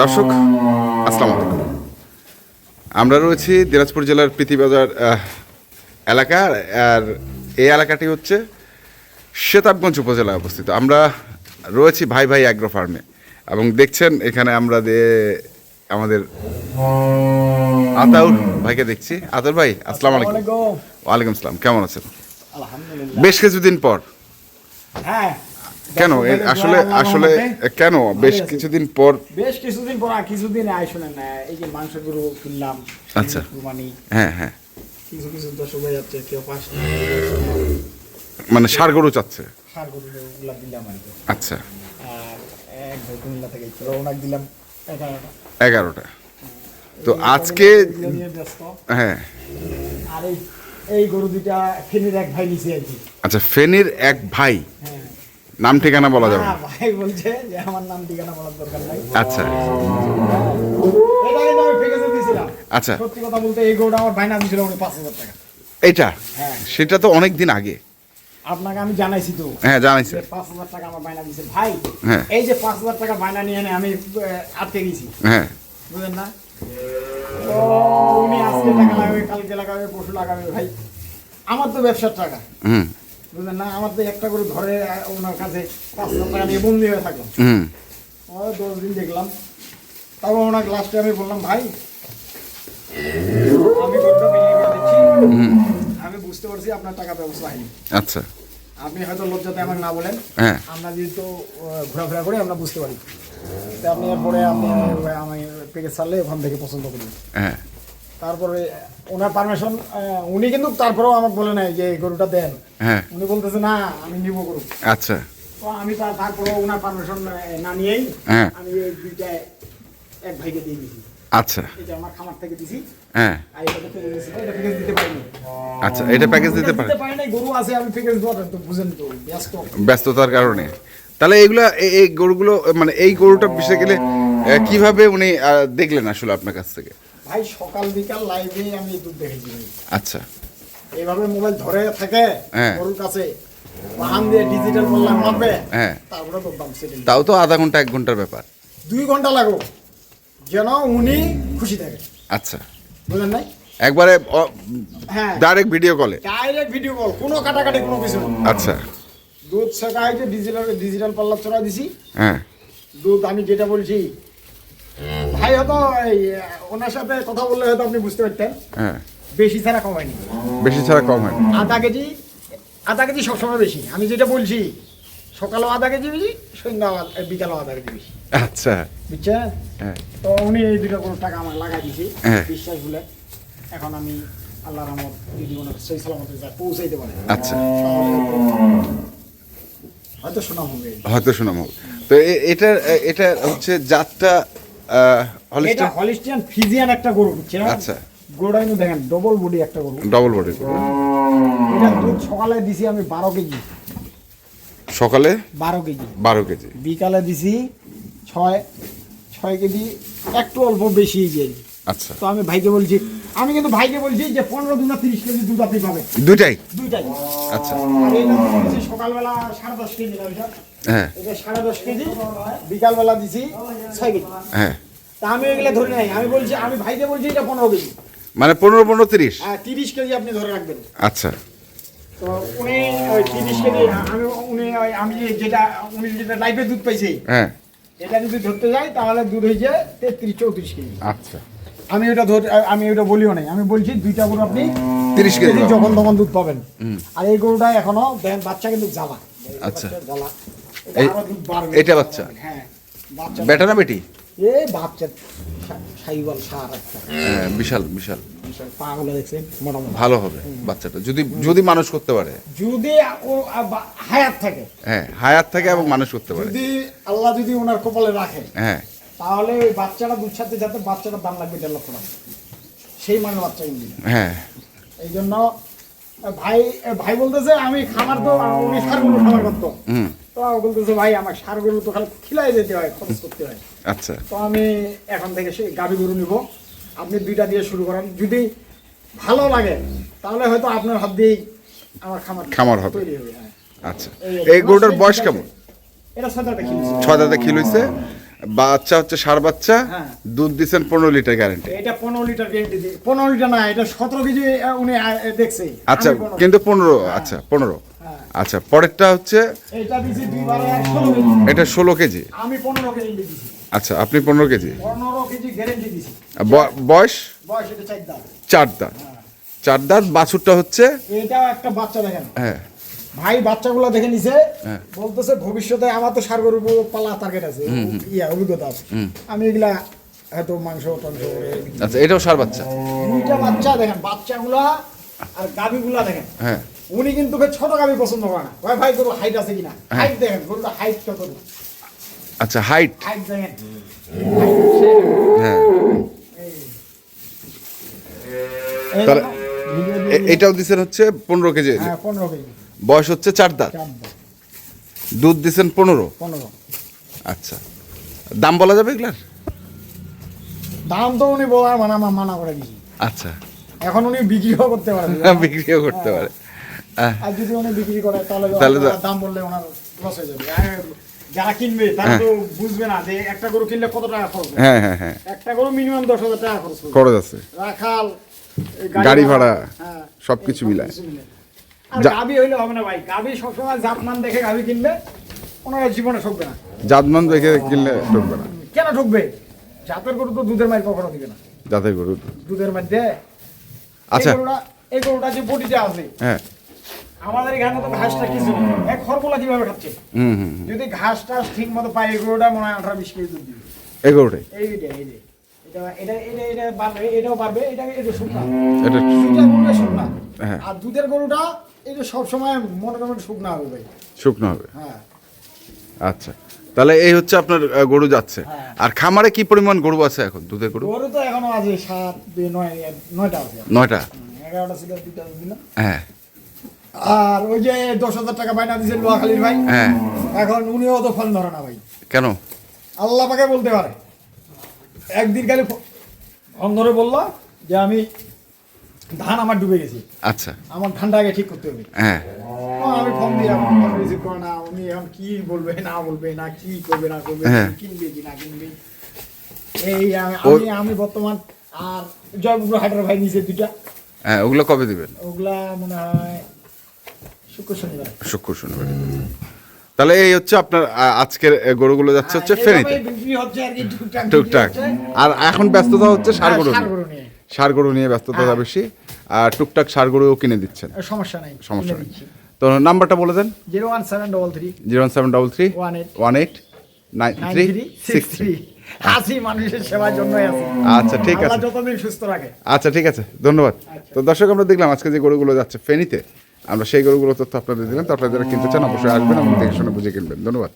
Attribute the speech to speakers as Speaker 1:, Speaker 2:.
Speaker 1: দর্শক আসসালামু আলাইকুম। আমরা রয়েছি দিনাজপুর জেলার প্রীতিবাজার আহ, এলাকা। আর এই এলাকাটি হচ্ছে শেতাবগঞ্জ উপজেলায় অবস্থিত। আমরা রয়েছি ভাই ভাই অ্যাগ্রো ফার্মে এবং দেখছেন এখানে আমরা আমাদের আতাউর ভাইকে দেখছি। আতাউর ভাই আসসালাম আলাইকুম। ওয়ালাইকুম আসসালাম। কেমন আছেন? বেশ কিছুদিন পর।
Speaker 2: হ্যাঁ
Speaker 1: কেন? আসলে আসলে কেন? বেশ কিছুদিন পর
Speaker 2: বেশ কিছুদিন পর আর কিছুদিন আয় শোনেন না এই যে মাংস গরু কিনলাম
Speaker 1: আচ্ছা।
Speaker 2: কুরবানি।
Speaker 1: হ্যাঁ হ্যাঁ।
Speaker 2: কিছু কিছু দর্শক হয়ে যাচ্ছে কেউ পাঁচ
Speaker 1: মানে সার গরু চাচ্ছে।
Speaker 2: সার গরু গুলা দিলাম আর কি।
Speaker 1: আচ্ছা।
Speaker 2: আর এক কুমিল্লা থেকে রওনাক দিলাম এগারোটা।
Speaker 1: এগারোটা। তো আজকে হ্যাঁ।
Speaker 2: আর এই গরু দুইটা ফেনির এক ভাই নিছে আর কি।
Speaker 1: আচ্ছা ফেনীর এক ভাই।
Speaker 2: হ্যাঁ।
Speaker 1: নাম ঠিকানা বলা যাবে
Speaker 2: হ্যাঁ, ভাই বলছে যে আমার নাম ঠিকানা বলার দরকার নাই।
Speaker 1: আচ্ছা।
Speaker 2: এটা কিন্তু আমি দিয়েছিলাম
Speaker 1: আচ্ছা।
Speaker 2: সত্যি কথা বলতে এই গরুটা আমার ভাই নাম উনি টাকা।
Speaker 1: এটা
Speaker 2: হ্যাঁ।
Speaker 1: সেটা তো অনেক দিন আগে।
Speaker 2: আপনাকে আমি জানাইছি তো।
Speaker 1: হ্যাঁ জানাইছে।
Speaker 2: যে পাঁচ হাজার টাকা আমার বায়না দিয়েছে ভাই
Speaker 1: হ্যাঁ।
Speaker 2: এই যে পাঁচ হাজার টাকা বায়না নিয়ে এনে আমি আটকে গেছি।
Speaker 1: হ্যাঁ।
Speaker 2: বুঝলেন না? তো উনি আজকে টাকা লাগাবে কালকে লাগাবে পরশু লাগাবে ভাই। আমার তো ব্যবসার টাকা।
Speaker 1: হুম।
Speaker 2: বুঝলেন না আমার তো একটা করে ধরে ওনার কাছে পাঁচ হাজার টাকা নিয়ে বন্দি হয়ে থাকলাম। ও দশ দিন দেখলাম। তারপর ওনার লাস্টে আমি বললাম ভাই আমি গরুটা বিক্রি করে দিচ্ছি আমি বুঝতে পারছি আপনার টাকা ব্যবস্থা হয়নি।
Speaker 1: আচ্ছা।
Speaker 2: আপনি হয়তো লজ্জাতে আমাকে না বলেন
Speaker 1: হ্যাঁ।
Speaker 2: আমরা যেহেতু ঘোরাফেরা করি আমরা বুঝতে পারি। আপনি এরপরে আপনি আমি প্যাকেজ ছাড়লে ওখান থেকে পছন্দ করবেন
Speaker 1: হ্যাঁ।
Speaker 2: তারপরে ওনার পারমিশন উনি কিন্তু তারপরেও আমাকে বলে নাই যে গরুটা দেন।
Speaker 1: হ্যাঁ।
Speaker 2: উনি বলতেছে না আমি নিব গরু।
Speaker 1: আচ্ছা।
Speaker 2: তো আমি তার তারপরেও ওনার পারমিশন না নিয়েই
Speaker 1: হ্যাঁ।
Speaker 2: আমি এই দুইটা এক ভাইকে দিয়ে দিয়েছি
Speaker 1: আচ্ছা।
Speaker 2: এটা আমার খামার থেকে দিছি।
Speaker 1: হ্যাঁ।
Speaker 2: আর এটা তো প্যাকেজ এটা প্যাকেজ দিতে পারিনি।
Speaker 1: আচ্ছা এটা প্যাকেজ দিতে পারি
Speaker 2: নাই গরু আছে আমি প্যাকেজ দেওয়ার তো বুঝেন তো ব্যস্ত।
Speaker 1: ব্যস্ততার কারণে। তাহলে এইগুলা এই- গরুগুলো মানে এই গরুটা বিষয় গেলে কীভাবে উনি দেখলেন আসলে আপনার কাছ থেকে?
Speaker 2: ভাই সকাল বিকাল লাইভে আমি দুধ দেখেছি
Speaker 1: আচ্ছা।
Speaker 2: এইভাবে মোবাইল ধরে থাকে
Speaker 1: হ্যাঁ।
Speaker 2: গরুর কাছে বাহান দিয়ে ডিজিটাল করলাম মাপবে
Speaker 1: হ্যাঁ।
Speaker 2: তারপরে তো সেটিং
Speaker 1: তাও তো আধা ঘণ্টা এক ঘণ্টার ব্যাপার।
Speaker 2: দুই ঘণ্টা লাগো যেন উনি খুশি থাকে।
Speaker 1: আচ্ছা।
Speaker 2: বুঝলেন নাই?
Speaker 1: একবারে
Speaker 2: হ্যাঁ।
Speaker 1: ডাইরেক্ট ভিডিও কলে
Speaker 2: ডাইরেক্ট ভিডিও কল কোনো কাটাকাটি কোনো কিছু
Speaker 1: আচ্ছা।
Speaker 2: দুধ শেখা হয়েছে ডিজিটাল ডিজিটাল পাল্লা চড়া দিছি।
Speaker 1: হ্যাঁ।
Speaker 2: দুধ আমি যেটা বলছি ভাই হয়তো ওনার সাথে কথা বললে হয়তো আপনি বুঝতে পারতেন।
Speaker 1: হ্যাঁ।
Speaker 2: বেশি ছাড়া কমায়নি
Speaker 1: বেশি ছাড়া কম।
Speaker 2: আধা কেজি আধা কেজি সবসময় বেশি। আমি যেটা বলছি সকালেও আধা কেজি বেশি সন্ধ্যা বিকালেও আধা কেজি বেশি।
Speaker 1: আচ্ছা।
Speaker 2: বুঝছেন?
Speaker 1: হ্যাঁ।
Speaker 2: তো উনি এই দুটো কোনো টাকা আমার লাগাই দিয়েছি
Speaker 1: হ্যাঁ।
Speaker 2: বিশ্বাস বলে। এখন আমি আল্লাহ রহমত যদি ওনার সেই সালামতে যায় পৌঁছাইতে পারে।
Speaker 1: আচ্ছা।
Speaker 2: হয়তো শোনা হবে।
Speaker 1: হয়তো শোনাম হবে। তো এটা এটা হচ্ছে জাতটা হলিস্টার
Speaker 2: হলিস্টিয়ান ফিজিয়ান একটা গরু বুঝছেন?
Speaker 1: আচ্ছা।
Speaker 2: গরুটা কিন্তু দেখেন ডবল বডি একটা গরু।
Speaker 1: ডবল বডি
Speaker 2: এটা দুধ সকালে দিছি আমি বারো কেজি।
Speaker 1: সকালে?
Speaker 2: বারো কেজি।
Speaker 1: বারো কেজি।
Speaker 2: বিকালে দিছি ছয় ছয় কেজি একটু অল্প বেশি দিয়ে
Speaker 1: আচ্ছা।
Speaker 2: তো আমি ভাইকে বলছি আমি কিন্তু ভাইকে বলছি যে পনেরো দিন তিরিশ কেজি দুধ আপনি পাবেন।
Speaker 1: দুইটাই?
Speaker 2: দুইটাই।
Speaker 1: আচ্ছা।
Speaker 2: সকালবেলা সাড়ে দশ কেজি?
Speaker 1: হ্যাঁ।
Speaker 2: এটা সাড়ে দশ কেজি বিকালবেলা দিছি ছয় কেজি।
Speaker 1: হ্যাঁ।
Speaker 2: তা আমি এগুলো ধরে নাই আমি বলছি আমি ভাইকে বলছি এটা পনেরো কেজি।
Speaker 1: মানে পনেরো পনেরো তিরিশ?
Speaker 2: হ্যাঁ তিরিশ কেজি আপনি ধরে রাখবেন।
Speaker 1: আচ্ছা।
Speaker 2: তো উনি ওই তিরিশ কেজি আমি উনি ওই আমি যেটা উনি যেটা লাইফে দুধ পাইছে
Speaker 1: হ্যাঁ।
Speaker 2: এটা যদি ধরতে যাই তাহলে দুধ হয়েছে তেত্রিশ চৌত্রিশ কেজি।
Speaker 1: আচ্ছা।
Speaker 2: আমি ওটা ধর আমি ওটা বলিও নাই আমি বলছি দুইটা গরু আপনি
Speaker 1: তিরিশ কেজি
Speaker 2: যখন তখন দুধ পাবেন। আর এই গরুটা এখনও দেখেন বাচ্চা কিন্তু জ্বালা।
Speaker 1: আচ্ছা।
Speaker 2: জ্বালা। এটা
Speaker 1: বাচ্চা?
Speaker 2: হ্যাঁ
Speaker 1: বেটা না বেটি?
Speaker 2: এ বাচ্চা সার একটা।
Speaker 1: হ্যাঁ বিশাল বিশাল।
Speaker 2: পা দেখছেন মোটামুটি।
Speaker 1: ভালো হবে বাচ্চাটা যদি যদি মানুষ করতে পারে।
Speaker 2: যদি ও হায়াত থাকে।
Speaker 1: হ্যাঁ হায়াত থাকে এবং মানুষ করতে পারে।
Speaker 2: যদি আল্লাহ যদি ওনার কপালে রাখে
Speaker 1: হ্যাঁ।
Speaker 2: তাহলে ওই বাচ্চাটা দুধ সাথে যাতে বাচ্চাটার দাম লাগবে দেড় লক্ষ টাকা। সেই মানে বাচ্চা কিন্তু
Speaker 1: হ্যাঁ।
Speaker 2: এই জন্য ভাই ভাই বলতেছে আমি খামার তো উনি খামার করতো।
Speaker 1: হুম।
Speaker 2: তো বলতেছে ভাই আমার সারগুলো তো খালি খিলাই যেতে হয় খরচ করতে হয়।
Speaker 1: আচ্ছা।
Speaker 2: তো আমি এখন থেকে সেই গাভী গরু নিব। আপনি দুইটা দিয়ে শুরু করেন। যদি ভালো লাগে তাহলে হয়তো আপনার হাত দিয়েই আমার খামার
Speaker 1: খামার হবে।
Speaker 2: হ্যাঁ।
Speaker 1: আচ্ছা।
Speaker 2: এই-
Speaker 1: গরুটার বয়স কেমন?
Speaker 2: এটা
Speaker 1: ছয় দাদা কিলো হয়েছে। বাচ্চা হচ্ছে সার বাচ্চা।
Speaker 2: হ্যাঁ।
Speaker 1: দুধ দিচ্ছেন পনেরো লিটার গ্যারেন্টি
Speaker 2: এটা পনেরো লিটার গ্যারেন্টি পনেরো লিটার না এটা সতেরো কেজি উনি দেখছে।
Speaker 1: আচ্ছা কিন্তু পনেরো আচ্ছা পনেরো।
Speaker 2: হ্যাঁ।
Speaker 1: আচ্ছা পরেরটা হচ্ছে?
Speaker 2: এটা ষোলো কেজি।
Speaker 1: এটা
Speaker 2: আমি পনেরো কেজি
Speaker 1: আচ্ছা আপনি পনেরো কেজি?
Speaker 2: পনেরো কেজি গ্যারেন্টি
Speaker 1: বয়স?
Speaker 2: চার
Speaker 1: দাঁত। চার দাঁত। বাছুরটা হচ্ছে?
Speaker 2: এটাও একটা বাচ্চা দেখেন।
Speaker 1: হ্যাঁ।
Speaker 2: ভাই বাচ্চাগুলো দেখে নিছে।
Speaker 1: হ্যাঁ।
Speaker 2: বলতেছে ভবিষ্যতে আমার তো সার গরু পালা টার্গেট আছে। ইয়া অভিজ্ঞতা আছে। আমি এগুলা হয়তো মাংস টাংস
Speaker 1: আচ্ছা এটাও সার বাচ্চা?
Speaker 2: দুইটা বাচ্চা দেখেন বাচ্চাগুলা আর গাভিগুলা দেখেন।
Speaker 1: হ্যাঁ।
Speaker 2: উনি কিন্তু ছোট গাভি পছন্দ করে না। ভাই ভাই গরু হাইট আছে কিনা?
Speaker 1: হ্যাঁ।
Speaker 2: হাইট দেখেন গরুটা হাইট কত?
Speaker 1: আচ্ছা হাইট
Speaker 2: হাইট দেখেন।
Speaker 1: হ্যাঁ। এটাও দিচ্ছেন হচ্ছে পনেরো কেজি।
Speaker 2: হ্যাঁ পনেরো কেজি।
Speaker 1: বয়স হচ্ছে চার দাঁত। দুধ দিচ্ছেন পনেরো।
Speaker 2: পনেরো।
Speaker 1: আচ্ছা। দাম বলা যাবে এগুলার?
Speaker 2: দাম তো উনি বলার মানা মানা করে দিয়েছি।
Speaker 1: আচ্ছা।
Speaker 2: এখন উনি বিক্রিও করতে পারে
Speaker 1: বিক্রিও করতে পারে।
Speaker 2: আর যদি উনি বিক্রি করে তাহলে তো
Speaker 1: তাহলে তো-
Speaker 2: আপনার দাম বললে ওনার লস হয়ে যাবে। যারা কিনবে তারা তো বুঝবে না যে একটা গরু কিনলে কত টাকা খরচ
Speaker 1: হ্যাঁ হ্যাঁ হ্যাঁ।
Speaker 2: একটা গরু মিনিমাম দশ হাজার টাকা খরচ
Speaker 1: খরচ আছে।
Speaker 2: রাখাল
Speaker 1: গাড়ি ভাড়া,
Speaker 2: হ্যাঁ,
Speaker 1: সবকিছু মিলায়।
Speaker 2: আর হইলে হবে না ভাই। সবসময় জাতমান দেখে কিনবে ওনারা জীবনে ঠকবে না।
Speaker 1: জাতমান দেখে কিনলে ঢুকবে না।
Speaker 2: কেন ঠকবে? জাতের গরু তো দুধের মাইর কখনো দিবে না।
Speaker 1: জাতের গরু
Speaker 2: দুধের মাইর দেয়
Speaker 1: আচ্ছা।
Speaker 2: এই গরুটা এই গরুটা যে বটিতে আছে
Speaker 1: হ্যাঁ।
Speaker 2: আমাদের এখানে তো ঘাসটা কিছু এক খরগুলা কীভাবে খাচ্ছে। যদি ঘাসটা ঠিক মতো পায় এই গরুটা মনে হয় আঠারো বিশ কেজি দুধ দিবে।
Speaker 1: এই
Speaker 2: যে এটা এটা এটা এটা বাড়বে এটাও বাড়বে এটা এটা শুকনা।
Speaker 1: এটা
Speaker 2: শুকনা।
Speaker 1: হ্যাঁ।
Speaker 2: আর দুধের গরুটা এটা মনে করেন শুকনা হবে ভাই।
Speaker 1: শুকনো হবে?
Speaker 2: হ্যাঁ।
Speaker 1: আচ্ছা। তাহলে এই হচ্ছে আপনার গরু যাচ্ছে।
Speaker 2: হ্যাঁ।
Speaker 1: আর খামারে কি পরিমাণ গরু আছে এখন দুধের গরু?
Speaker 2: গরু তো এখনও আছে সাত নয় নয়টা আছে।
Speaker 1: নয়টা?
Speaker 2: এগারোটা ছিল দিল
Speaker 1: হ্যাঁ।
Speaker 2: আর ওই যে দশ হাজার টাকা বাইনা দিয়েছে লোহাখালীর ভাই
Speaker 1: হ্যাঁ।
Speaker 2: এখন উনিও তো ফোন ধরে না ভাই।
Speaker 1: কেন?
Speaker 2: আল্লাহ পাকে বলতে পারে। একদিন ফ- ফোন ধরে বলল যে আমি ধান আমার ডুবে গেছি।
Speaker 1: আচ্ছা।
Speaker 2: আমার ধানটা আগে ঠিক করতে হবে।
Speaker 1: হ্যাঁ।
Speaker 2: ও, আমি ফোন দিয়ে এখন ফোন রিসিভ করে না উনি এখন কি বলবে না বলবে না কি করবে না করবে
Speaker 1: হ্যাঁ।
Speaker 2: কিনবে কি না কিনবে। এই আমি আমি- আমি বর্তমান আর জয়পুর হাটের ভাই নিচে দুইটা।
Speaker 1: হ্যাঁ ওগুলো কবে দিবেন?
Speaker 2: ওগুলা মনে হয় শুক্র শনিবার।
Speaker 1: তাহলে এই হচ্ছে আপনার আজকের গরুগুলো যাচ্ছে হচ্ছে
Speaker 2: হ্যাঁ,
Speaker 1: ফেনীতে।
Speaker 2: টুকটাক।
Speaker 1: আর এখন ব্যস্ততা হচ্ছে সার গরু। সার গরু নিয়ে। ব্যস্ততা
Speaker 2: হ্যাঁ।
Speaker 1: বেশি। আর টুকটাক সার গরুও কিনে দিচ্ছেন।
Speaker 2: সমস্যা নাই
Speaker 1: সমস্যা নেই। তো নাম্বারটা বলে দেন।
Speaker 2: Zero one seven double three.
Speaker 1: Zero seven double three.
Speaker 2: One eight.
Speaker 1: One nine three. Six three.
Speaker 2: আছি মানুষের সেবার জন্যই আছি
Speaker 1: আচ্ছা ঠিক আছে।
Speaker 2: যতদিন সুস্থ রাখে।
Speaker 1: আচ্ছা ঠিক আছে। ধন্যবাদ।
Speaker 2: আচ্ছা।
Speaker 1: তো দর্শক আমরা দেখলাম আজকে যে গরুগুলো যাচ্ছে ফেনীতে আমরা সেই গরুগুলো তথ্য আপনাদের দিলাম, তো আপনারা যারা কিনতে চান অবশ্যই আসবেন এবং দেখে শুনে বুঝে কিনবেন। ধন্যবাদ।